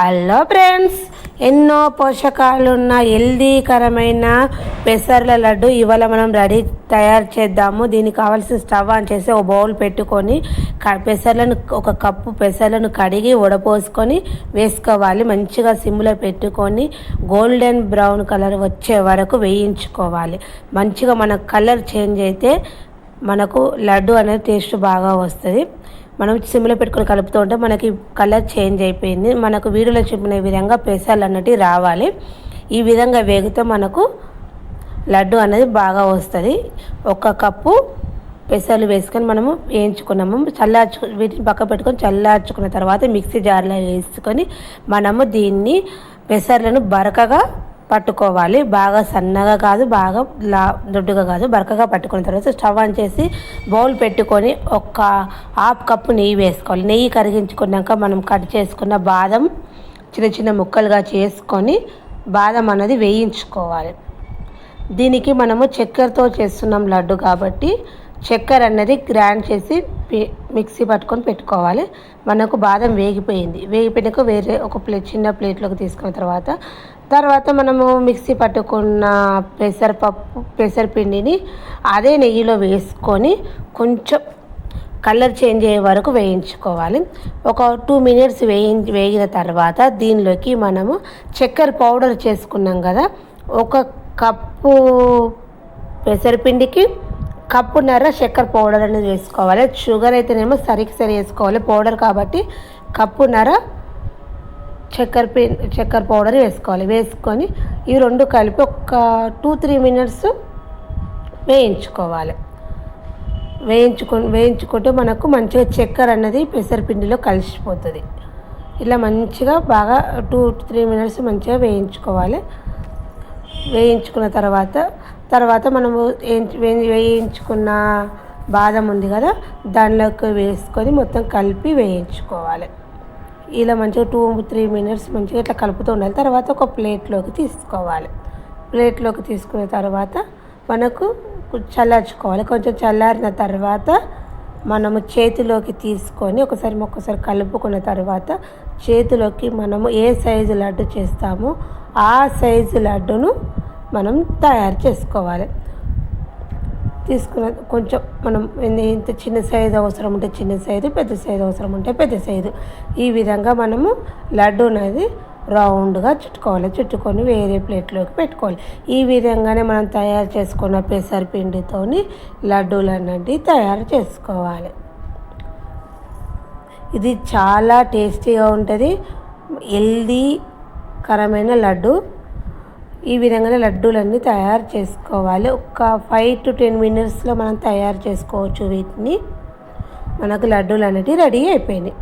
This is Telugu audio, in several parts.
హలో ఫ్రెండ్స్ ఎన్నో పోషకాలున్న హెల్దీకరమైన పెసర్ల లడ్డు ఇవాళ మనం రెడీ తయారు చేద్దాము. దీనికి కావాల్సిన స్టవ్ ఆన్ చేసి ఒక బౌల్ పెట్టుకొని పెసర్లను ఒక కప్పు పెసర్లను కడిగి వడపోసుకొని వేసుకోవాలి. మంచిగా సిమ్లో పెట్టుకొని గోల్డెన్ బ్రౌన్ కలర్ వచ్చే వరకు వేయించుకోవాలి. మంచిగా మన కలర్ చేంజ్ అయితే మనకు లడ్డు అనేది టేస్ట్ బాగా వస్తుంది. మనం సిమ్లో పెట్టుకొని కలుపుతూ ఉంటే మనకి కలర్ చేంజ్ అయిపోయింది. మనకు వీడియోలో చెప్పిన విధంగా పెసాలు అన్నట్టు రావాలి. ఈ విధంగా వేగితే మనకు లడ్డు అనేది బాగా వస్తుంది. ఒక కప్పు పెసలు వేసుకొని మనము వేయించుకున్నాము. చల్లార్చు వీటిని పక్క పెట్టుకొని చల్లార్చుకున్న తర్వాత మిక్సీ జార్లో వేసుకొని మనము దీన్ని పెసర్లను బరకగా పట్టుకోవాలి. బాగా సన్నగా కాదు బాగా లా దొడ్డుగా కాదు బరకగా పట్టుకున్న తర్వాత స్టవ్ ఆన్ చేసి బౌల్ పెట్టుకొని ఒక హాఫ్ కప్పు నెయ్యి వేసుకోవాలి. నెయ్యి కరిగించుకున్నాక మనం కట్ చేసుకున్న బాదం చిన్న చిన్న ముక్కలుగా చేసుకొని బాదం అనేది వేయించుకోవాలి. దీనికి మనము చక్కెరతో చేస్తున్నాం లడ్డు కాబట్టి చక్కెర అన్నది గ్రైండ్ చేసి మిక్సీ పట్టుకొని పెట్టుకోవాలి. మనకు బాదం వేగిపోయింది. వేగిపోయినాక వేరే ఒక ప్లేట్ చిన్న ప్లేట్లోకి తీసుకున్న తర్వాత తర్వాత మనము మిక్సీ పట్టుకున్న పెసరపప్పు పెసరపిండిని అదే నెయ్యిలో వేసుకొని కొంచెం కలర్ చేంజ్ అయ్యే వరకు వేయించుకోవాలి. ఒక టూ మినిట్స్ వేయి వేగిన తర్వాత దీనిలోకి మనము చక్కెర పౌడర్ చేసుకున్నాం కదా ఒక కప్పు పెసరపిండికి కప్పున్నర చక్కెర పౌడర్ అనేది వేసుకోవాలి. షుగర్ అయితేనేమో సరికి సరి వేసుకోవాలి పౌడర్ కాబట్టి కప్పున్నర చక్కెర పి చక్కెర పౌడర్ వేసుకోవాలి. వేసుకొని ఈ రెండు కలిపి ఒక టూ త్రీ మినిట్స్ వేయించుకోవాలి. వేయించుకు వేయించుకుంటే మనకు మంచిగా చక్కెర అన్నది పెసరపిండిలో కలిసిపోతుంది. ఇలా మంచిగా బాగా టూ త్రీ మినిట్స్ మంచిగా వేయించుకోవాలి. వేయించుకున్న తర్వాత తర్వాత మనము వేయించు- వేయించుకున్న బాదం ఉంది కదా దానిలోకి వేసుకొని మొత్తం కలిపి వేయించుకోవాలి. ఇలా మంచిగా టూ త్రీ మినిట్స్ మంచిగా ఇట్లా కలుపుతూ ఉండాలి. తర్వాత ఒక ప్లేట్లోకి తీసుకోవాలి. ప్లేట్లోకి తీసుకున్న తర్వాత మనకు చల్లార్చుకోవాలి. కొంచెం చల్లారిన తర్వాత మనము చేతిలోకి తీసుకొని ఒకసారి ఒక్కసారి కలుపుకున్న తర్వాత చేతిలోకి మనము ఏ సైజు లడ్డు చేస్తామో ఆ సైజు లడ్డును మనం తయారు చేసుకోవాలి. తీసుకున్న కొంచెం మనం ఎంత చిన్న సైజు అవసరం ఉంటే చిన్న సైజు పెద్ద సైజు అవసరం ఉంటే పెద్ద సైజు. ఈ విధంగా మనము లడ్డు అనేది రౌండ్గా చుట్టుకోవాలి. చుట్టుకొని వేరే ప్లేట్లోకి పెట్టుకోవాలి. ఈ విధంగానే మనం తయారు చేసుకున్న పెసరపిండితోని లడ్డూలు అన్నది తయారు చేసుకోవాలి. ఇది చాలా టేస్టీగా ఉంటుంది. హెల్దీకరమైన లడ్డు. ఈ విధంగానే లడ్డూలన్నీ తయారు చేసుకోవాలి. ఒక ఫైవ్ టు టెన్ మినిట్స్లో మనం తయారు చేసుకోవచ్చు వీటిని. మనకు లడ్డూలు అనేటివి రెడీ అయిపోయినాయి.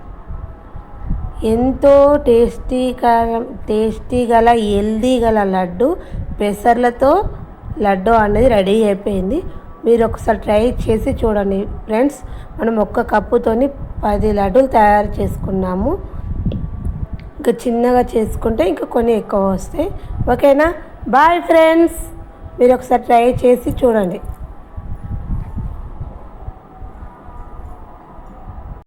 ఎంతో టేస్టీకరం టేస్టీ గల హెల్దీ గల లడ్డు పెసర్లతో లడ్డు అనేది రెడీ అయిపోయింది. మీరు ఒకసారి ట్రై చేసి చూడండి ఫ్రెండ్స్. మనం ఒక్క కప్పుతోని పది లడ్డూలు తయారు చేసుకున్నాము. ఇంకా చిన్నగా చేసుకుంటే ఇంకా కొన్ని ఎక్కువ వస్తాయి. ఓకేనా? బాయ్ ఫ్రెండ్స్ మీరు ఒకసారి ట్రై చేసి చూడండి.